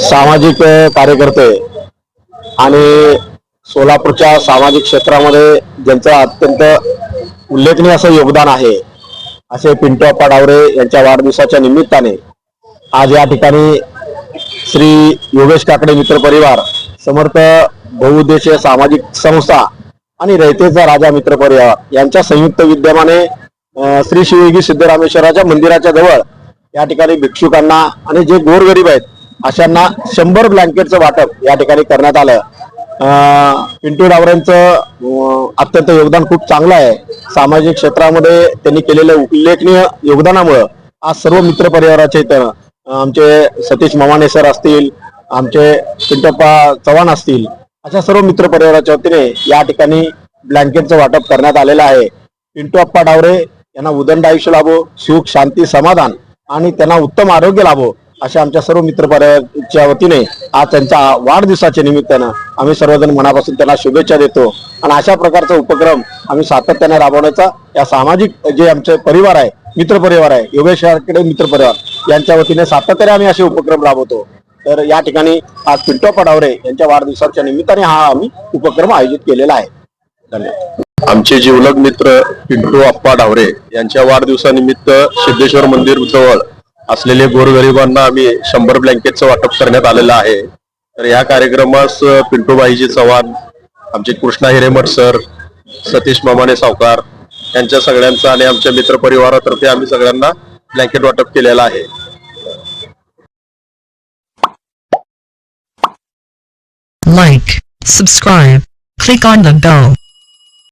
सामाजिक कार्यकर्ते आणि सोलापूरच्या सामाजिक क्षेत्रामध्ये ज्यांचं अत्यंत उल्लेखनीय असं योगदान आहे असे पिंटू अप्पा डावरे यांच्या वाढदिवसाच्या निमित्ताने आज या ठिकाणी श्री योगेश काकडे मित्र परिवार समर्थ बहुउद्देशीय सामाजिक संस्था आणि रयतेचा राजा मित्र परिवार यांच्या संयुक्त विद्यमाने श्री शिवयोगी सिद्धरामेश्वराच्या मंदिराच्या जवळ या ठिकाणी भिक्षुकांना आणि जे गोरगरीब आहेत अशांना शंभर ब्लँकेटचं वाटप या ठिकाणी करण्यात आलं. पिंटू डावरेंचं अत्यंत योगदान खूप चांगलं आहे. सामाजिक क्षेत्रामध्ये त्यांनी केलेल्या उल्लेखनीय योगदानामुळं आज सर्व मित्र परिवाराचे इथं आमचे सतीश ममाने सर असतील आमचे पिंटप्पा चव्हाण असतील अशा सर्व मित्र परिवाराच्या वतीने या ठिकाणी ब्लँकेटचं वाटप करण्यात आलेलं आहे. पिंटू अप्पा डावरे यांना उदंड आयुष्य लाभो सुख शांती समाधान आणि त्यांना उत्तम आरोग्य लाभो. अशा आमच्या सर्व मित्र वतीने आज त्यांच्या वाढदिवसाच्या निमित्तानं आम्ही सर्वजण मनापासून त्यांना शुभेच्छा देतो. आणि अशा प्रकारचा उपक्रम आम्ही सातत्याने राबवण्याचा या सामाजिक जे आमचे परिवार आहे मित्र परिवार आहे योगेश मित्रपरिवार मित्र परिवार यांच्या वतीने सातत्याने आम्ही असे उपक्रम राबवतो. तर या ठिकाणी आज पिंटो पडावरे यांच्या वाढदिवसाच्या निमित्ताने हा आम्ही उपक्रम आयोजित केलेला आहे. धन्यवाद. आमचे जिवलग मित्र पिंटू अप्पा डावरे यांच्या वाढदिवसानिमित्त सिद्धेश्वर मंदिर जवळ असलेले गोरगरिबांना आम्ही शंभर ब्लँकेटचं वाटप करण्यात आलेलं आहे. तर या कार्यक्रमास पिंटूबाईजी चव्हाण आमचे कृष्णा हिरेमठ सर सतीश मामाने सावकार यांच्या सगळ्यांचा आणि आमच्या मित्र परिवारातर्फे आम्ही सगळ्यांना ब्लँकेट वाटप केलेलं आहे. Like, subscribe, click on the bell.